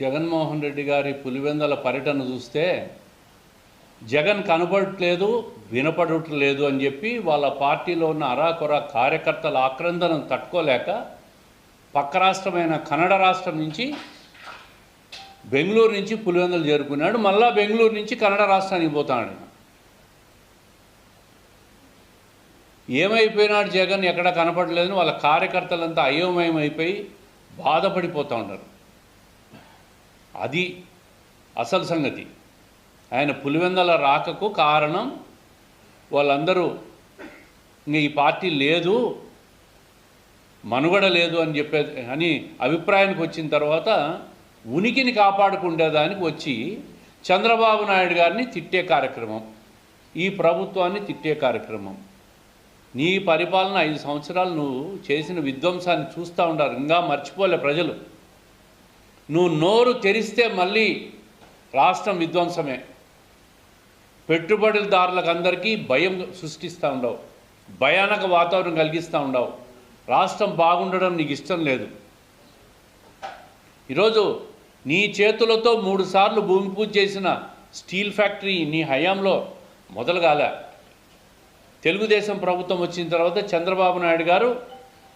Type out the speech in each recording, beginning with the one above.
జగన్మోహన్ రెడ్డి గారి పులివెందల పర్యటన చూస్తే జగన్ కనపడట్లేదు వినపడట్లేదు అని చెప్పి వాళ్ళ పార్టీలో ఉన్న అరాకొర కార్యకర్తల ఆక్రందనం తట్టుకోలేక పక్క రాష్ట్రమైన కన్నడ రాష్ట్రం నుంచి బెంగళూరు నుంచి పులివెందులు చేరుకున్నాడు. మళ్ళా బెంగళూరు నుంచి కన్నడ రాష్ట్రానికి పోతాడు. ఏమైపోయినాడు జగన్? ఎక్కడ కనపడలేదని వాళ్ళ కార్యకర్తలంతా అయోమయం అయిపోయి బాధపడిపోతూ ఉన్నారు. అది అసలు సంగతి. ఆయన పులివెందల రాకకు కారణం వాళ్ళందరూ ఇంకా ఈ పార్టీ లేదు మనుగడ లేదు అని చెప్పే అని అభిప్రాయానికి వచ్చిన తర్వాత ఉనికిని కాపాడుకుండేదానికి వచ్చి చంద్రబాబు నాయుడు గారిని తిట్టే కార్యక్రమం ఈ ప్రభుత్వాన్ని తిట్టే కార్యక్రమం. నీ పరిపాలన ఐదు సంవత్సరాలు నువ్వు చేసిన విధ్వంసాన్ని చూస్తూ ఉండారు ఇంకా మర్చిపోలే ప్రజలు. నువ్వు నోరు తెరిస్తే మళ్ళీ రాష్ట్రం విధ్వంసమే. పెట్టుబడిదారులకు అందరికీ భయం సృష్టిస్తూ ఉండవు. భయానక వాతావరణం కలిగిస్తూ ఉండవు. రాష్ట్రం బాగుండడం నీకు ఇష్టం లేదు. ఈరోజు నీ చేతులతో మూడుసార్లు భూమి పూజ చేసిన స్టీల్ ఫ్యాక్టరీ నీ హయాంలో మొదలు కాలే తెలుగుదేశం ప్రభుత్వం వచ్చిన తర్వాత చంద్రబాబు నాయుడు గారు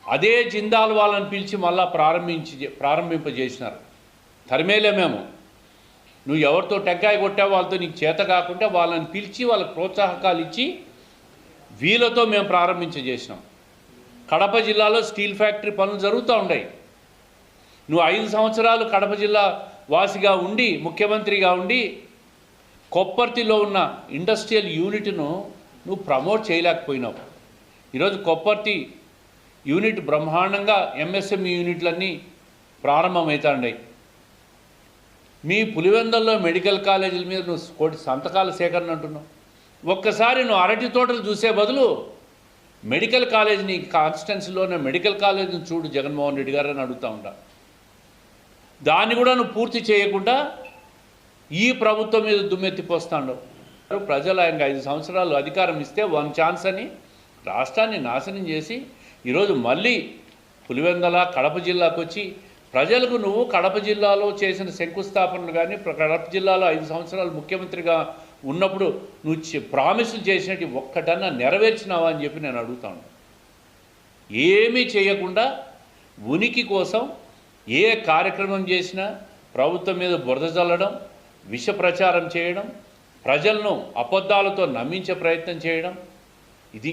అదే జిందాల్ వాళ్ళని పిలిచి మళ్ళా ప్రారంభించి ప్రారంభింపజేసినారు. తరిమేలే మేము. నువ్వు ఎవరితో టెంకాయ కొట్టావు వాళ్ళతో నీకు చేత కాకుండా వాళ్ళని పిలిచి వాళ్ళకి ప్రోత్సాహకాలు ఇచ్చి వీళ్ళతో మేము ప్రారంభించజేసినాం. కడప జిల్లాలో స్టీల్ ఫ్యాక్టరీ పనులు జరుగుతూ ఉన్నాయి నువ్వు ఐదు సంవత్సరాలు కడప జిల్లా వాసిగా ఉండి ముఖ్యమంత్రిగా ఉండి కొప్పర్తిలో ఉన్న ఇండస్ట్రియల్ యూనిట్ను నువ్వు ప్రమోట్ చేయలేకపోయినావు. ఈరోజు కొప్పర్తి యూనిట్ బ్రహ్మాండంగా ఎంఎస్ఎంఈ యూనిట్లన్నీ ప్రారంభమవుతాయి మీ పులివెందల్లో మెడికల్ కాలేజీల మీద నువ్వు కోటి సంతకాల సేకరణ అంటున్నావు. ఒక్కసారి నువ్వు అరటి తోటలు చూసే బదులు మెడికల్ కాలేజ్ నీ కాన్స్టిట్యున్సీలోనే మెడికల్ కాలేజీని చూడు జగన్మోహన్ రెడ్డి గారు అని అడుగుతా ఉంటా. దాన్ని కూడా నువ్వు పూర్తి చేయకుండా ఈ ప్రభుత్వం మీద దుమ్మెత్తిపోస్తాడు ప్రజలు ఆయనకు ఐదు సంవత్సరాలు అధికారం ఇస్తే వన్ ఛాన్స్ అని రాష్ట్రాన్ని నాశనం చేసి ఈరోజు మళ్ళీ పులివెందల కడప జిల్లాకు వచ్చి ప్రజలకు నువ్వు కడప జిల్లాలో చేసిన శంకుస్థాపనలు కానీ ప్ర- కడప జిల్లాలో ఐదు సంవత్సరాలు ముఖ్యమంత్రిగా ఉన్నప్పుడు నువ్వు ప్రామిసులు చేసినట్టు ఒక్కటన్నా నెరవేర్చినావా అని చెప్పి నేను అడుగుతాను ఏమీ చేయకుండా ఉనికి కోసం ఏ కార్యక్రమం చేసినా ప్రభుత్వం మీద బురద చల్లడం విష ప్రచారం చేయడం ప్రజలను అబద్ధాలతో నమ్మించే ప్రయత్నం చేయడం ఇది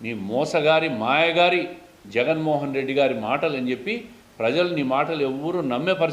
మీ మోసగారి మాయగారి జగన్మోహన్ రెడ్డి గారి మాటలు అని చెప్పి ప్రజలు నీ మాటలు ఎవ్వరూ నమ్మే పరిస్థితి